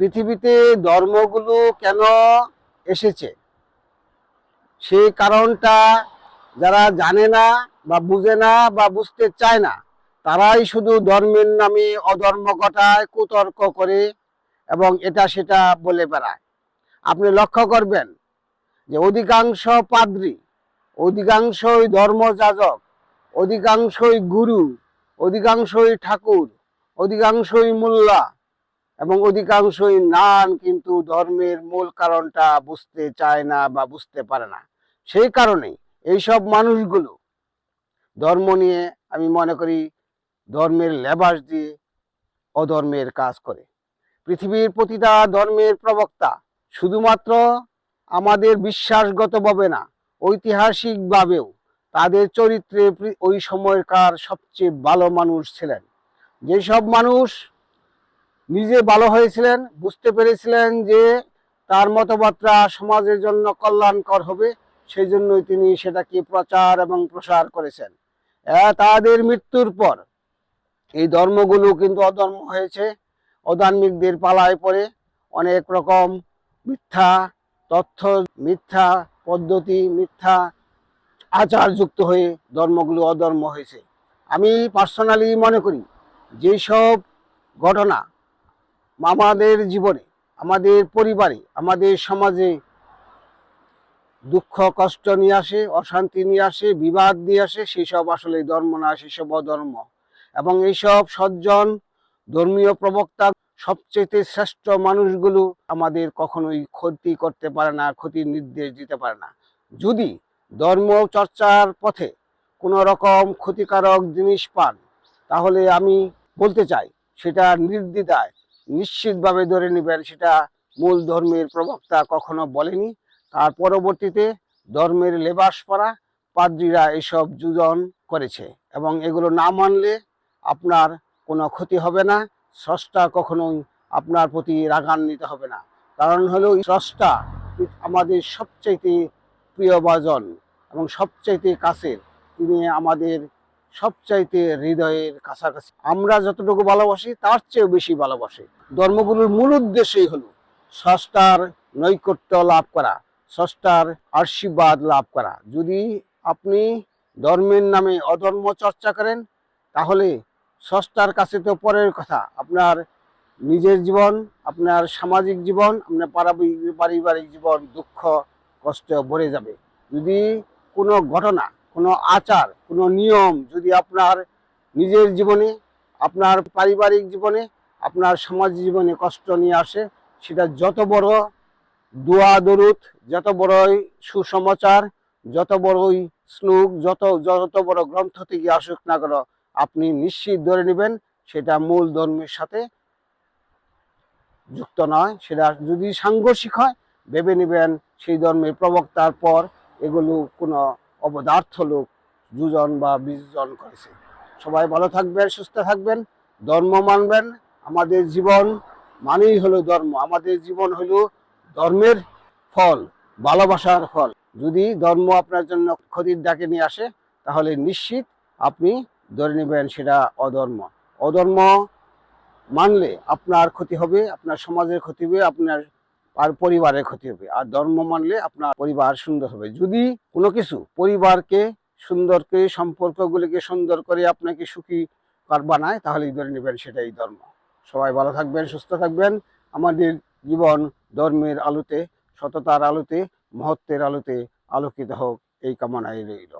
পৃথিবীতে ধর্মগুলো কেন এসেছে? সেই কারণটা যারা জানে না বা বুঝে না বা বুঝতে চায় না, তারাই শুধু ধর্মের নামে অধর্ম ঘটায় কুতর্ক করে এবং এটা সেটা বলে বেড়ায়। আপনি লক্ষ্য করবেন যে অধিকাংশ পাদ্রী, অধিকাংশই ধর্মযাজক, অধিকাংশই গুরু, অধিকাংশই ঠাকুর, অধিকাংশই মোল্লা এবং অধিকাংশই নান কিন্তু ধর্মের মূল কারণটা বুঝতে চায় না বা বুঝতে পারে না। সেই কারণেই এইসব মানুষগুলো ধর্ম নিয়ে আমি মনে করি ধর্মের লেবাস দিয়ে অধর্মের কাজ করে। পৃথিবীর প্রতিটা ধর্মের প্রবক্তা শুধুমাত্র আমাদের বিশ্বাসগতভাবে না, ঐতিহাসিকভাবেও তাদের চরিত্রে ওই সময়কার সবচেয়ে ভালো মানুষ ছিলেন। যেসব মানুষ নিজে ভালো হয়েছিলেন, বুঝতে পেরেছিলেন যে তার মতবার্তা সমাজের জন্য কল্যাণকর হবে, সেই জন্যই তিনি সেটাকে প্রচার এবং প্রসার করেছেন। তাদের মৃত্যুর পর এই ধর্মগুলো কিন্তু অধর্ম হয়েছে, অধার্মিকদের পালায় পড়ে, অনেক রকম মিথ্যা তথ্য, মিথ্যা পদ্ধতি, মিথ্যা আচার যুক্ত হয়ে ধর্মগুলো অধর্ম হয়েছে। আমি পার্সোনালি মনে করি, যেসব ঘটনা আমাদের জীবনে, আমাদের পরিবারে, আমাদের সমাজে দুঃখ, কষ্ট নিয়ে আসে, অশান্তি নিয়ে আসে, বিবাদ নিয়ে আসে, সেসব আসলে ধর্ম না, সেসব অধর্ম। এবং এইসব সজ্জন, ধর্মীয় প্রবক্তা সবচেয়ে শ্রেষ্ঠ মানুষগুলো আমাদের কখনোই ক্ষতি করতে পারে না, ক্ষতির নির্দেশ দিতে পারে না। যদি ধর্ম চর্চার পথে কোনো রকম ক্ষতিকারক জিনিস পান, তাহলে আমি বলতে চাই, সেটা নির্দ্বিধায় নিশ্চিতভাবে ধরে নেবেন সেটা মূল ধর্মের প্রবক্তা কখনো বলেনি। তার পরবর্তীতে ধর্মের লেবাস পরা পাদ্রীরা এসব যোজন করেছে এবং এগুলো না মানলে আপনার কোনো ক্ষতি হবে না, স্রষ্টা কখনোই আপনার প্রতি রাগান্বিত হবে না। কারণ হলো স্রষ্টা আমাদের সবচাইতে প্রিয়ভাজন এবং সবচাইতে কাছের। তিনি আমাদের সবচাইতে হৃদয়ের কাছাকাছি। আমরা যতটুকু ভালোবাসি, তার চেয়েও বেশি ভালোবাসি। ধর্মগুলোর মূল উদ্দেশ্যই হলো স্রষ্টার নৈকট্য লাভ করা, স্রষ্টার আশীর্বাদ লাভ করা। যদি আপনি ধর্মের নামে অধর্ম চর্চা করেন, তাহলে স্রষ্টার কাছে তো পরের কথা। আপনার নিজের জীবন, আপনার সামাজিক জীবন, আপনার পারিবারিক জীবন, দুঃখ, কষ্ট ভরে যাবে। যদি কোনো ঘটনা কোনো আচার, কোনো নিয়ম যদি আপনার নিজের জীবনে, আপনার পারিবারিক জীবনে, আপনার সমাজ জীবনে কষ্ট নিয়ে আসে, সেটা যত বড় দোয়া দরুদ, যত বড়ই সুসমাচার, যত বড়ই শ্লোক, যত যত বড় গ্রন্থ থেকে আসুক না কেন, আপনি নিশ্চিত ধরে নেবেন সেটা মূল ধর্মের সাথে যুক্ত নয়। সেটা যদি সাংঘর্ষিক হয়, ভেবে নেবেন সেই ধর্মের প্রবক্তার পর এগুলো কোনো অবদার্থ লোক দুজন বা বিশ জন করেছে। সবাই ভালো থাকবেন, সুস্থ থাকবেন, ধর্ম মানবেন। আমাদের জীবন মানেই হলো ধর্ম। আমাদের জীবন হলো ধর্মের ফল, ভালোবাসার ফল। যদি ধর্ম আপনার জন্য ক্ষতির ডাকে নিয়ে আসে, তাহলে নিশ্চিত আপনি ধরে নেবেন সেটা অধর্ম। অধর্ম মানলে আপনার ক্ষতি হবে, আপনার সমাজের ক্ষতি হবে, আপনার আর পরিবারের ক্ষতি হবে। আর ধর্ম মানলে আপনার পরিবার সুন্দর হবে। যদি কোনো কিছু পরিবারকে সুন্দর করে, সম্পর্কগুলিকে সুন্দর করে আপনাকে সুখী বানায়, তাহলেই ধরে নেবেন সেটাই ধর্ম। সবাই ভালো থাকবেন, সুস্থ থাকবেন। আমাদের জীবন ধর্মের আলোতে, সততার আলোতে, মহত্বের আলোতে আলোকিত হোক, এই কামনায় রইল।